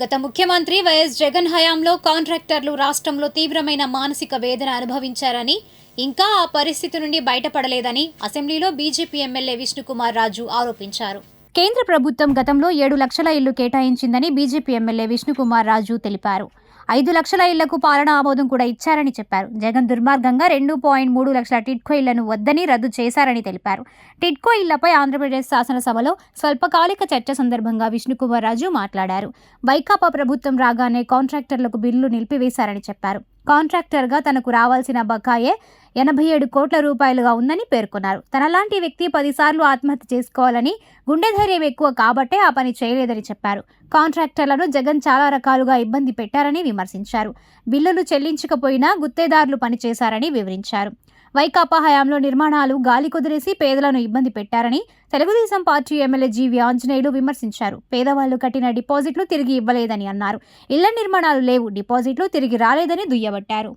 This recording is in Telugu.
గత ముఖ్యమంత్రి వైఎస్ జగన్ హయాంలో కాంట్రాక్టర్లు రాష్ట్రంలో తీవ్రమైన మానసిక వేదన అనుభవించారని ఇంకా ఆ పరిస్థితి నుండి బయటపడలేదని అసెంబ్లీలో బీజేపీ ఎమ్మెల్యే విష్ణుకుమార్ రాజు ఆరోపించారు. కేంద్ర ప్రభుత్వం గతంలో ఏడు లక్షల ఇల్లు కేటాయించిందని బీజేపీ ఎమ్మెల్యే విష్ణుకుమార్ రాజు తెలిపారు. ఐదు లక్షల ఇళ్ళకు పాలన ఆమోదం కూడా ఇచ్చారని చెప్పారు. జగన్ దుర్మార్గంగా రెండు పాయింట్ మూడు లక్షల టిడ్కో ఇళ్ళను వద్దని రద్దు చేశారని తెలిపారు. టిడ్కో ఇళ్ళపై ఆంధ్రప్రదేశ్ శాసనసభలో స్వల్పకాలిక చర్చ సందర్భంగా విష్ణుకుమార్ రాజు మాట్లాడారు. వైకాపా ప్రభుత్వం రాగానే కాంట్రాక్టర్లకు బిల్లు నిలిపివేశారని చెప్పారు. కాంట్రాక్టర్గా తనకు రావాల్సిన బకాయే ఎనభై ఏడు కోట్ల రూపాయలుగా ఉందని పేర్కొన్నారు. తనలాంటి వ్యక్తి పదిసార్లు ఆత్మహత్య చేసుకోవాలని గుండె ధైర్యం ఎక్కువ కాబట్టే ఆ పని చేయలేదని చెప్పారు. కాంట్రాక్టర్లను జగన్ చాలా రకాలుగా ఇబ్బంది పెట్టారని విమర్శించారు. బిల్లులు చెల్లించకపోయినా గుత్తేదారులు పనిచేశారని వివరించారు. వైకాపా హయాంలో నిర్మాణాలు గాలి కుదిరేసి పేదలను ఇబ్బంది పెట్టారని Telugu Desam party MLA G V Anjaneyulu విమర్శించారు. పేదవాళ్ళు కట్టిన డిపాజిట్లు తిరిగి ఇవ్వలేదని అన్నారు. ఇళ్ళ నిర్మాణాలు లేవు డిపాజిట్లు తిరిగి రాలేదని దుయ్యబట్టారు.